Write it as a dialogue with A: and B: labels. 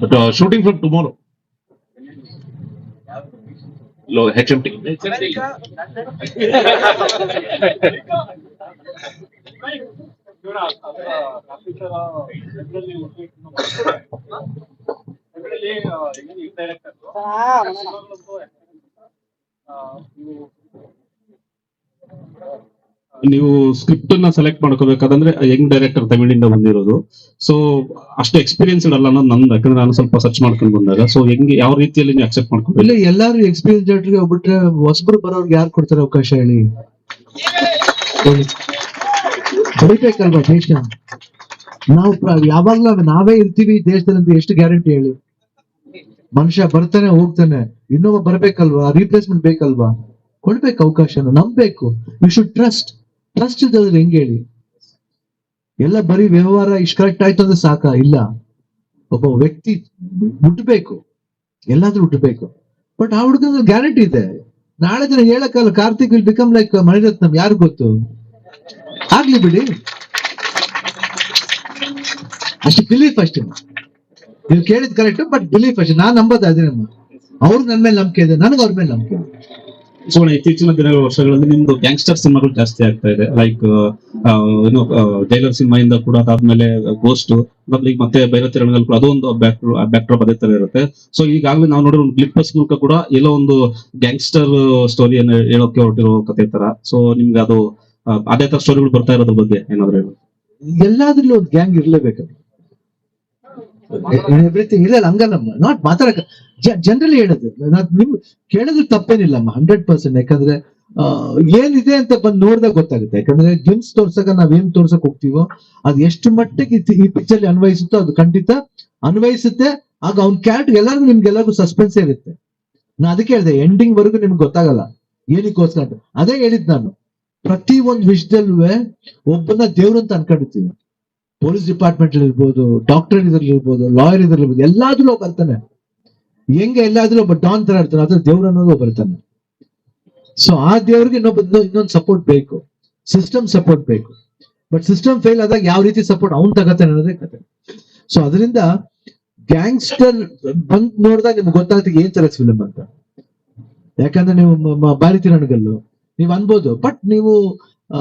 A: But uh, shooting from tomorrow. Low HMT. ನೀವು script ಅನ್ನ select ಮಾಡ್ಕೋಬೇಕಾದಂದ್ರೆ ಯಂಗ್ ಡೈರೆಕ್ಟರ್ ತಮಿಳಿಂದ ಬಂದಿರೋದು. ಸೊ ಅಷ್ಟು ಎಕ್ಸ್ಪೀರಿಯನ್ಸ್ ಅಲ್ಲ ಅನ್ನೋದು ನಂದು. ಯಾಕಂದ್ರೆ ನಾನು ಸ್ವಲ್ಪ ಸರ್ಚ್ ಮಾಡ್ಕೊಂಡು ಬಂದಾಗ. ಸೊ ಹೆಂಗೆ, ಯಾವ ರೀತಿಯಲ್ಲಿ ನೀವು ಅಕ್ಸೆಪ್ಟ್ ಮಾಡ್ಕೊಂಡು
B: ಇಲ್ಲ, ಎಲ್ಲಾರು ಎಕ್ಸ್ಪೀರಿಯನ್ಸ್ ಡೈರೆಕ್ಟರ್ಗೆ ಹೋಗ್ಬಿಟ್ರೆ ಹೊಸಬರು ಬರೋರ್ಗೆ ಯಾರು ಕೊಡ್ತಾರೆ ಅವಕಾಶ ಹೇಳಿ. ಬರೀಬೇಕಲ್ವಾ ದೇಶ? ನಾವು ಯಾವಾಗ್ಲೂ ನಾವೇ ಇರ್ತೀವಿ ದೇಶದಲ್ಲಿ ಎಷ್ಟು ಗ್ಯಾರಂಟಿ ಹೇಳಿ? ಮನುಷ್ಯ ಬರ್ತಾನೆ, ಹೋಗ್ತಾನೆ. ಇನ್ನೊಬ್ಬ ಬರ್ಬೇಕಲ್ವಾ? ರೀಪ್ಲೇಸ್ಮೆಂಟ್ ಬೇಕಲ್ವಾ? ಕೊಡ್ಬೇಕು ಅವಕಾಶನ, ನಂಬಬೇಕು. ಯು ಶುಡ್ ಟ್ರಸ್ಟ್ ಟ್ರಸ್ಟ್ ಇದ್ದದ್ರೆ ಹೆಂಗ್ ಹೇಳಿ? ಎಲ್ಲ ಬರೀ ವ್ಯವಹಾರ ಇಷ್ಟು ಕರೆಕ್ಟ್ ಆಯ್ತು ಅಂದ್ರೆ ಸಾಕ? ಇಲ್ಲ. ಒಬ್ಬ ವ್ಯಕ್ತಿ ಹುಟ್ಟಬೇಕು ಎಲ್ಲಾದ್ರೂ ಹುಟ್ಟಬೇಕು ಬಟ್ ಆ ಹುಡುಗನ ಗ್ಯಾರಂಟಿ ಇದೆ. ನಾಳೆ ದಿನ ಹೇಳಕ್ಕಲ್ಲ Karthik will become like Mani Ratnam. ಯಾರು ಗೊತ್ತು? ಆಗ್ಲಿ ಬಿಡಿ. ಅಷ್ಟು ಬಿಲೀಫ್ ಅಷ್ಟೇ. ನೀವು ಕೇಳಿದ್ ಕರೆಕ್ಟ್ ಬಟ್ ಬಿಲೀಫ್ ಅಷ್ಟೇ. ನಾನ್ ನಂಬೋದು ಅದೇನಮ್ಮ ಅವ್ರು ನನ್ ಮೇಲೆ ನಂಬಿಕೆ ಇದೆ. ನನಗೆ ಅವ್ರ ಮೇಲೆ ನಂಬಿಕೆ ಇದೆ.
A: ಸೊ ಇತ್ತೀಚಿನ ದಿನ ವರ್ಷಗಳಲ್ಲಿ ನಿಮ್ದು ಗ್ಯಾಂಗ್ಸ್ಟರ್ ಸಿನಿಮಾಗಳು ಜಾಸ್ತಿ ಆಗ್ತಾ ಇದೆ. ಲೈಕ್ ಏನು ಜೈಲರ್ ಇಂದ ಕೂಡ ಅದಾದ್ಮೇಲೆ ಗೋಸ್ಟ್ ಈಗ ಮತ್ತೆ ಬೈರತಿ ರಣಗಲ್ ಕೂಡ ಅದೊಂದು ಬ್ಯಾಕ್ ಡ್ರಾಪ್ ಅದೇ ತರ ಇರುತ್ತೆ. ಸೊ ಈಗಾಗಲೇ ನಾವು ನೋಡಿರೋ ಒಂದು ಗ್ಲಿಪ್ಪರ್ಸ್ ಮೂಲಕ ಕೂಡ ಎಲ್ಲೋ ಒಂದು ಗ್ಯಾಂಗ್ಸ್ಟರ್ ಸ್ಟೋರಿಯನ್ನು ಹೇಳೋಕೆ ಹೊರಟಿರೋ ಕತೆ ತರ. ಸೊ ನಿಮ್ಗೆ ಅದು ಅದೇ ತರ ಸ್ಟೋರಿಗಳು ಬರ್ತಾ ಇರೋದ್ರ ಬಗ್ಗೆ ಏನಾದ್ರು ಹೇಳಿ.
B: ಎಲ್ಲಾದ್ರಲ್ಲೂ ಒಂದು ಗ್ಯಾಂಗ್ ಇರ್ಲೇಬೇಕು ಎವ್ರಿಥಿಂಗ್ ಇಲ್ಲ ಹಂಗಲ್ಲಮ್ಮ ನಾಟ್ ಮಾತಾಡಕ ಜನರಲಿ ಹೇಳೋದು. ನಿಮ್ ಕೇಳೋದ್ರ ತಪ್ಪೇನಿಲ್ಲಮ್ಮ ಹಂಡ್ರೆಡ್ ಪರ್ಸೆಂಟ್ ಯಾಕಂದ್ರೆ ಏನಿದೆ ಅಂತ ಬಂದು ನೋಡ್ದಾಗ ಗೊತ್ತಾಗುತ್ತೆ. ಯಾಕಂದ್ರೆ ಗಿಮ್ಸ್ ತೋರ್ಸಕ ನಾವ್ ಏನ್ ತೋರ್ಸಕ್ ಹೋಗ್ತೀವೋ, ಅದು ಎಷ್ಟು ಮಟ್ಟಿಗೆ ಈ ಪಿಕ್ಚರ್ ಅನ್ವಯಿಸುತ್ತೋ ಅದು ಖಂಡಿತ ಅನ್ವಯಿಸುತ್ತೆ. ಆಗ ಅವ್ನ ಕ್ಯಾರೆಕ್ಟರ್ ಎಲ್ಲರಿಗೂ, ನಿಮ್ಗೆಲ್ಲರಿಗೂ ಸಸ್ಪೆನ್ಸ್ ಇರುತ್ತೆ. ನಾ ಅದಕ್ಕೆ ಹೇಳಿದೆ ಎಂಡಿಂಗ್ ವರೆಗೂ ನಿಮ್ಗೆ ಗೊತ್ತಾಗಲ್ಲ. ಏನಕ್ಕೋಸ್ಕರ ಅದೇ ಹೇಳಿದ್ ನಾನು. ಪ್ರತಿ ಒಂದು ವಿಷಯದಲ್ಲೂ ಒಬ್ಬನ ದೇವ್ರು ಅಂತ ಅನ್ಕೊಂಡಿರ್ತೀವಿ ಪೊಲೀಸ್ ಡಿಪಾರ್ಟ್ಮೆಂಟ್ ಇರ್ಬೋದು ಡಾಕ್ಟರ್ ಇದ್ರಲ್ಲಿ ಇರ್ಬೋದು ಲಾಯರ್ ಇದ್ರಲ್ಲಿ ಇರ್ಬೋದು ಎಲ್ಲಾದ್ರೂ ಬರ್ತಾನೆ ಹೆಂಗೆ ಎಲ್ಲಾದ್ರೂ ಒಬ್ಬ ಡಾನ್ ತರ ಇರ್ತಾನೆ ಅದ್ರ ದೇವ್ರ ಅನ್ನೋದು ಬರ್ತಾನೆ ಸೊ ಆ ದೇವ್ರಿಗೆ ಇನ್ನೊಬ್ಬ ಇನ್ನೊಂದು ಸಪೋರ್ಟ್ ಬೇಕು. ಸಿಸ್ಟಮ್ ಸಪೋರ್ಟ್ ಬೇಕು. ಬಟ್ ಸಿಸ್ಟಮ್ ಫೇಲ್ ಆದಾಗ ಯಾವ ರೀತಿ ಸಪೋರ್ಟ್ ಅವ್ನ್ ತಗತಾನೆ ಅನ್ನೋದೇ ಕತೆ. ಸೊ ಅದರಿಂದ ಗ್ಯಾಂಗ್ಸ್ಟರ್ ಬಂದ್ ನೋಡಿದಾಗ ನಿಮ್ಗೆ ಗೊತ್ತಾಗ್ತದೆ ಏನ್ ತರ ಫಿಲಮ್ ಅಂತ. ಯಾಕಂದ್ರೆ ನೀವು ಬಾರಿ ತಿರಣಗಲ್ಲು ನೀವು ಅನ್ಬೋದು. ಬಟ್ ನೀವು ಆ,